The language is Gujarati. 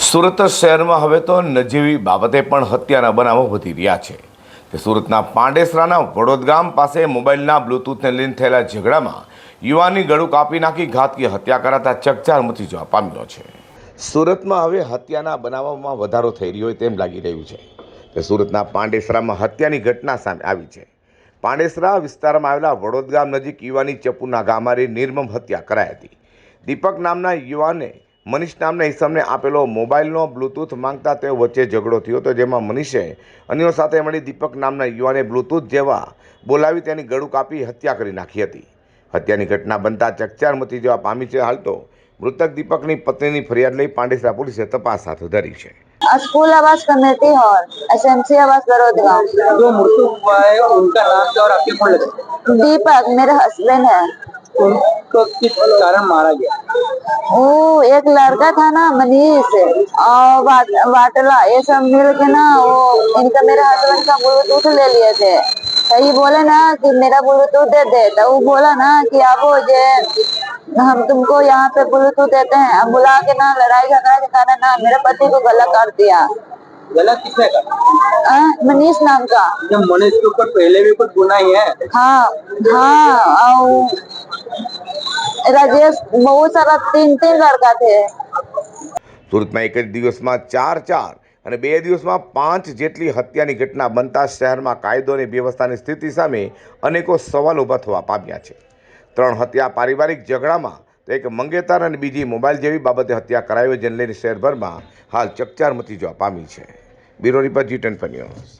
સુરત શહેરમાં હવે તો નજીવી બાબતે પણ હત્યાના બનાવો વધી રહ્યા છે. કે સુરતના પાંડેસરાના વડોદ ગામ પાસે મોબાઈલના બ્લૂટૂથને લઈને થયેલા ઝઘડામાં યુવાનની ગળું કાપી નાખી ઘાતકી હત્યા કરાતા ચકચાર મચી જવા પામ્યો છે. સુરતમાં હવે હત્યાના બનાવોમાં વધારો થઈ રહ્યો હોય તેમ લાગી રહ્યું છે. કે સુરતના પાંડેસરામાં હત્યાની ઘટના સામે આવી છે. પાંડેસરા વિસ્તારમાં આવેલા વડોદ ગામ નજીક યુવાની ચપુના ગામારી નિર્મમ હત્યા કરાઈ હતી. દીપક નામના યુવાને મનીષ નામના ઈસમને આપેલો મોબાઈલનો બ્લૂટૂથ માંગતા તેઓ વચ્ચે ઝઘડો થયો હતો જેમાં મનીષે અન્યો સાથે મળી દીપક નામના યુવાને બ્લૂટૂથ જેવા બોલાવી તેની ગળું કાપી હત્યા કરી નાખી હતી હત્યાની ઘટના બનતા ચકચાર મચી જવા પામી છે હાલ તો મૃતક દીપકની પત્નીની ફરિયાદ લઈ પાંડેસરા પોલીસે તપાસ હાથ ધરી છે स्कूल आवास committee hall S M C आवास बड़ौद गाँव जो मृतक हुआ है उनका नाम क्या और आपके कौन लगता दीपक मेरे हस्बैंड है है उनको किस कारण मारा गया वो एक लड़का था ना मनीष और वाट, वाटला ये सब मिल के ना वो इनका मेरे हस्बैंड का ब्लूटूथ ले लिए थे। तो ये बोले ना कि मेरा ब्लूटूथ दे दे। तो वो बोला ना कि अब वो जे हम तुमको यहाँ पे ब्लूटूथ देते हैं। हम बुला के ना लड़ाई झगड़ा के कारण ना मेरे पति को गला कर दिया। गला किसने का मनीष नाम का। मनीष के ऊपर पहले भी कुछ गुना ही है। हाँ हाँ और राजेश बहुत सारा तीन तीन लड़का थे સુરતમાં એક જ દિવસમાં ચાર ચાર અને બે દિવસમાં પાંચ જેટલી હત્યાની ઘટના બનતા શહેરમાં કાયદો અને વ્યવસ્થાની સ્થિતિ સામે અનેકો સવાલ ઊભા થવા પામ્યા છે ત્રણ હત્યા પારિવારિક ઝઘડામાં તો એક મંગેતર અને બીજી મોબાઈલ જેવી બાબતે હત્યા કરાઈ હોય જેને લઈને શહેરભરમાં હાલ ચકચાર મચી જવા પામી છે bureau report G ten news